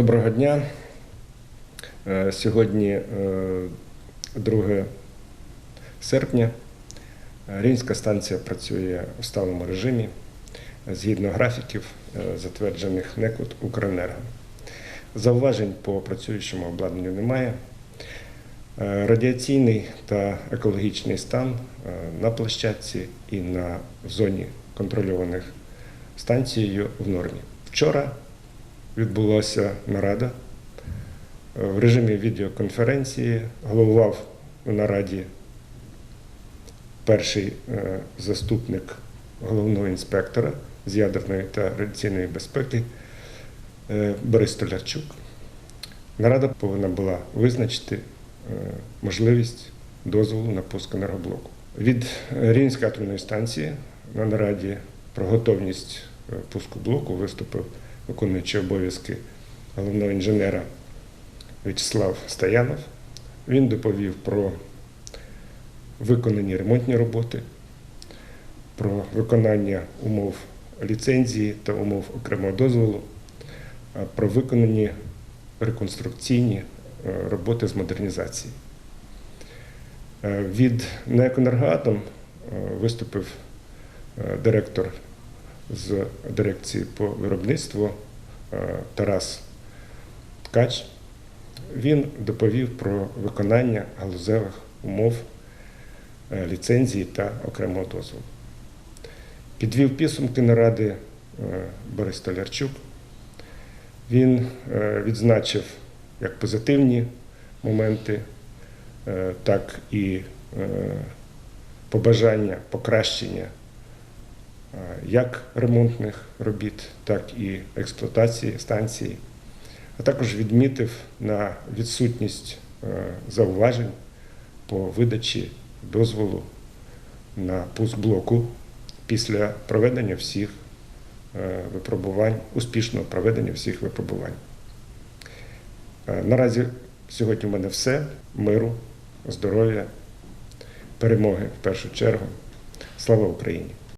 Доброго дня. Е, Сьогодні е, 2 серпня. Е, Рівненська станція працює у сталому режимі згідно графіків, е, затверджених НЕКУТ Укренерго. Зауважень по працюючому обладнанню немає. Е, Радіаційний та екологічний стан е, на площадці і на зоні контрольованих станцією в нормі. Вчора відбулася нарада е, в режимі відеоконференції. Головував у нараді перший е, заступник головного інспектора з ядерної та радіаційної безпеки е, Борис Толярчук. Нарада повинна була визначити можливість дозволу на пуск енергоблоку. Від Рівненської атомної станції на нараді про готовність пуску блоку виступив виконуючий обов'язки головного інженера В'ячеслав Стоянов. Він доповів про виконані ремонтні роботи, про виконання умов ліцензії та умов окремого дозволу, про виконані реконструкційні е, роботи з модернізації. Е, Від НЕК «Енергоатом» е, виступив директор з дирекції по виробництву е, Тарас Ткач. Він доповів про виконання галузевих умов е, ліцензії та окремого дозволу. Підвів підсумки наради е, Борис Толярчук. Він відзначив як позитивні моменти, так і побажання покращення як ремонтних робіт, так і експлуатації станції, а також відмітив на відсутність е, зауважень по видачі дозволу на пуск блоку після проведення всіх е, випробувань, успішного проведення всіх випробувань. Е, Наразі сьогодні в мене все. Миру, здоров'я, перемоги в першу чергу. Слава Україні!